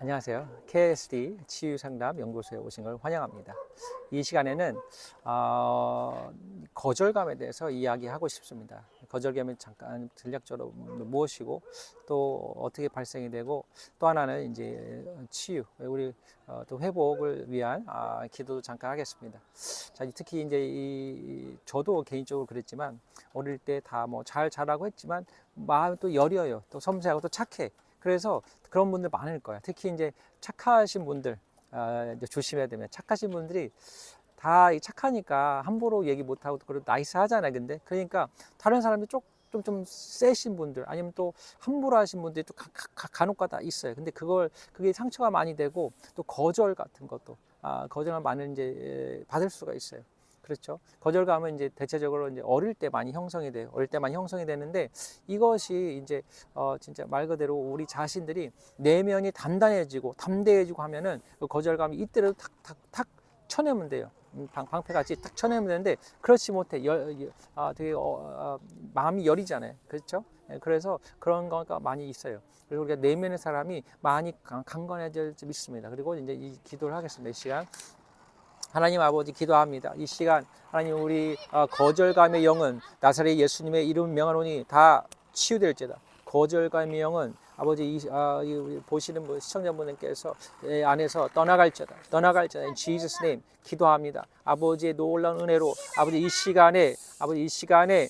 안녕하세요. KSD 치유상담 연구소에 오신 걸 환영합니다. 이 시간에는 어, 거절감에 대해서 이야기하고 싶습니다. 거절감이 잠깐 전략적으로 무엇이고 또 어떻게 발생이 되고 또 하나는 이제 치유, 우리 어, 또 회복을 위한 아, 기도도 잠깐 하겠습니다. 자, 특히 이제 이 저도 개인적으로 그랬지만 어릴 때 다 뭐 잘 자라고 했지만 마음이 또 여려요. 또 섬세하고 또 착해. 그래서 그런 분들 많을 거야. 특히 이제 착하신 분들 아, 이제 조심해야 됩니다. 착하신 분들이 다 착하니까 함부로 얘기 못하고 그리고 나이스하잖아요. 근데 그러니까 다른 사람이 좀좀 좀 세신 분들 아니면 또 함부로 하신 분들이 또 가, 가, 간혹 가다 있어요. 근데 그걸 그게 상처가 많이 되고 또 거절 같은 것도 아, 거절을 많이 이제 받을 수가 있어요. 그렇죠. 거절감은 이제 대체적으로 이제 어릴 때 많이 형성이 돼요. 어릴 때 많이 형성이 되는데 이것이 이제 어 진짜 말 그대로 우리 자신들이 내면이 단단해지고 담대해지고 하면은 그 거절감이 이때로 탁탁탁 쳐내면 돼요. 음, 방, 방패같이 딱 쳐내면 되는데 그렇지 못해 열, 열- 아, 되게 어, 아, 마음이 여리잖아요. 그렇죠? 예, 그래서 그런 거가 많이 있어요. 그리고 우리가 내면의 사람이 많이 강- 강건해질 수 있습니다. 그리고 이제 이 기도를 하겠습니다. 이 시간. 하나님 아버지 기도합니다. 이 시간 하나님 우리 어, 거절감의 영은 나사렛 예수님의 이름 명하노니 다 치유될지다. 거절감의 영은 아버지 이, 아, 이 보시는 분, 시청자분들께서 예, 안에서 떠나갈지다. 떠나갈지다. In Jesus name 기도합니다. 아버지의 놀라운 은혜로 아버지 이 시간에 아버지 이 시간에